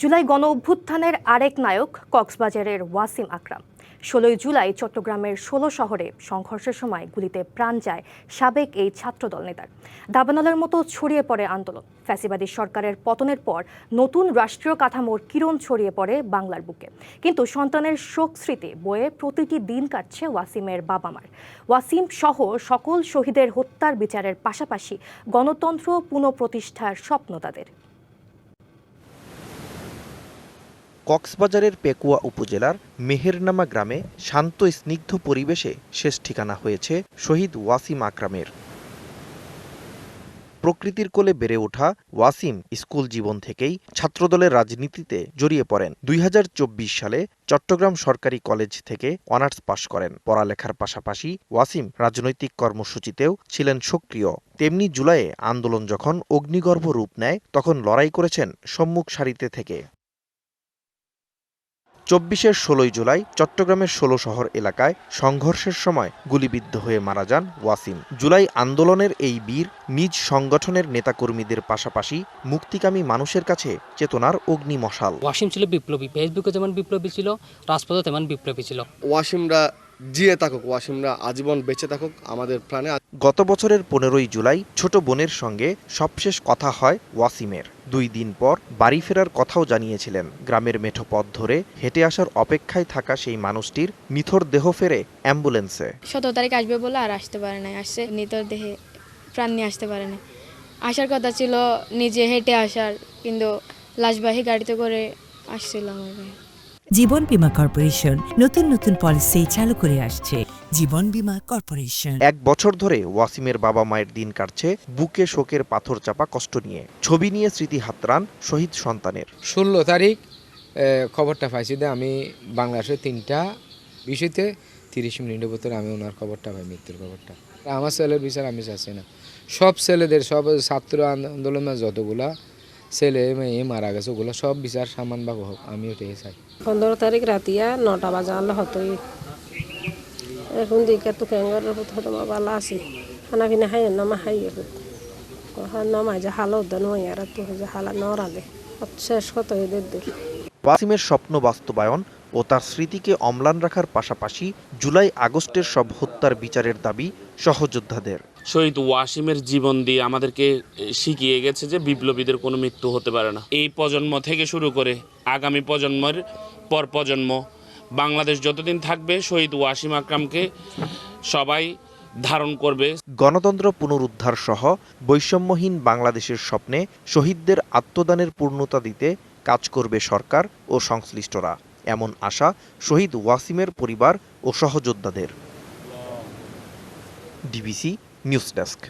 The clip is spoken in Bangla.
জুলাই গণ অভ্যুত্থানের আরেক নায়ক কক্সবাজারের ওয়াসিম আকরাম। ষোলোই জুলাই চট্টগ্রামের ষোলো শহরে সংঘর্ষের সময় গুলিতে প্রাণ যায় সাবেক এই ছাত্রদল নেতার। দাবানলের মতো ছড়িয়ে পড়ে আন্দোলন। ফ্যাসিবাদী সরকারের পতনের পর নতুন রাষ্ট্রীয় কাঠামোর কিরণ ছড়িয়ে পড়ে বাংলার বুকে। কিন্তু সন্তানের শোক স্মৃতি বয়ে প্রতিটি দিন কাটছে ওয়াসিমের বাবা মার ওয়াসিম সহ সকল শহীদের হত্যার বিচারের পাশাপাশি গণতন্ত্র পুনঃপ্রতিষ্ঠার স্বপ্ন তাদের। কক্সবাজারের পেকুয়া উপজেলার মেহেরনামা গ্রামে শান্ত স্নিগ্ধ পরিবেশে শেষ ঠিকানা হয়েছে শহীদ ওয়াসিম আকরামের। প্রকৃতির কোলে বেড়ে ওঠা ওয়াসিম স্কুল জীবন থেকেই ছাত্রদলের রাজনীতিতে জড়িয়ে পড়েন। দুই হাজার চব্বিশ সালে চট্টগ্রাম সরকারি কলেজ থেকে অনার্স পাশ করেন। পড়ালেখার পাশাপাশি ওয়াসিম রাজনৈতিক কর্মসূচিতেও ছিলেন সক্রিয়। তেমনি জুলাইয়ে আন্দোলন যখন অগ্নিগর্ভ রূপ নেয়, তখন লড়াই করেছেন সম্মুখ সারিতে থেকে। চব্বিশের ষোলোই জুলাই চট্টগ্রামের ষোলো শহর এলাকায় সংঘর্ষের সময় গুলিবিদ্ধ হয়ে মারা যান ওয়াসিম। জুলাই আন্দোলনের এই বীর নিজ সংগঠনের নেতাকর্মীদের পাশাপাশি মুক্তিকামী মানুষের কাছে চেতনার অগ্নি মশাল ওয়াসিম ছিল বিপ্লবী ফেসবুকে যেমন বিপ্লবী ছিল রাজপথে তেমন বিপ্লবী ছিল। ওয়াসিমরা জিয়ে থাকুক ওয়াসিমরা আজীবন বেঁচে থাকুক আমাদের প্রাণে। গত বছরের পনেরোই জুলাই ছোট বোনের সঙ্গে সবশেষ কথা হয় ওয়াসিমের। দুই দিন পর বাড়ি ফেরার কথাও জানিয়েছিলেন। গ্রামের মেঠো পথ ধরে হেঁটে আসার অপেক্ষায় থাকা সেই মানুষটির নিথর দেহ ফেরে অ্যাম্বুলেন্সে। সতেরো তারিখ আসবে বলে আর আসতে পারে নাই। আসছে নিতর দেহে প্রাণ নিয়ে আসতে পারে নাই। আসার কথা ছিল নিজে হেঁটে আসার কিন্তু লাশবাহী গাড়িতে করে আসছিল আমার ভাই জীবন বীমা কর্পোরেশন নতুন নতুন পলিসি চালু করে আসছে। জীবন বীমা কর্পোরেশন। এক বছর ধরে ওয়াসিমের বাবা মায়ের দিন কাটছে বুকে শোকের পাথর চাপা কষ্ট নিয়ে। ছবি নিয়ে স্মৃতি হাতরান শহীদ সন্তানের। ষোলো তারিখ খবরটা পাইছি যে আমি বাংলাদেশের তিনটা বিষয়তে তিরিশ মিনিটের ভিতরে আমি ওনার খবরটা পাই মৃত্যুর খবরটা। আমার ছেলের বিচার আমি চাচ্ছি না। সব ছেলেদের সব ছাত্র আন্দোলনের যতগুলা ছেলে মেয়ে মারা গেছে ওগুলো সব বিচার সামান বা হোক আমি ওটাই চাই। পনেরো তারিখ রাতিয়া নটা বাজে আনলে হতই। এখন দিকে তো ক্যাঙ্গার বালা আছি। খানা পিনা খাই নামা খাই নামাই যে হালো দেন আর তো যে হালা নরালে শেষ কত এদের দূর ওয়াসিমের স্বপ্ন বাস্তবায়ন ও তার স্মৃতিকে অম্লান রাখার পাশাপাশি জুলাই আগস্টের সব হত্যার বিচারের দাবি সহযোদ্ধাদের। শহীদ ওয়াসিমের জীবন দিয়ে আমাদেরকে শিখিয়ে গেছে যে বিপ্লবীদের কোনো মৃত্যু হতে পারে না। এই প্রজন্ম থেকে শুরু করে আগামী প্রজন্মের পর প্রজন্ম, বাংলাদেশ যতদিন থাকবে, শহীদ ওয়াসিম আকরামকে সবাই ধারণ করবে। গণতন্ত্র পুনরুদ্ধার সহ বৈষম্যহীন বাংলাদেশের স্বপ্নে শহীদদের আত্মদানের পূর্ণতা দিতে কাজ করবে সরকার ও সংশ্লিষ্টরা। এমন আশা শহীদ ওয়াসিমের পরিবার ও সহযোদ্ধাদের। DBC news desk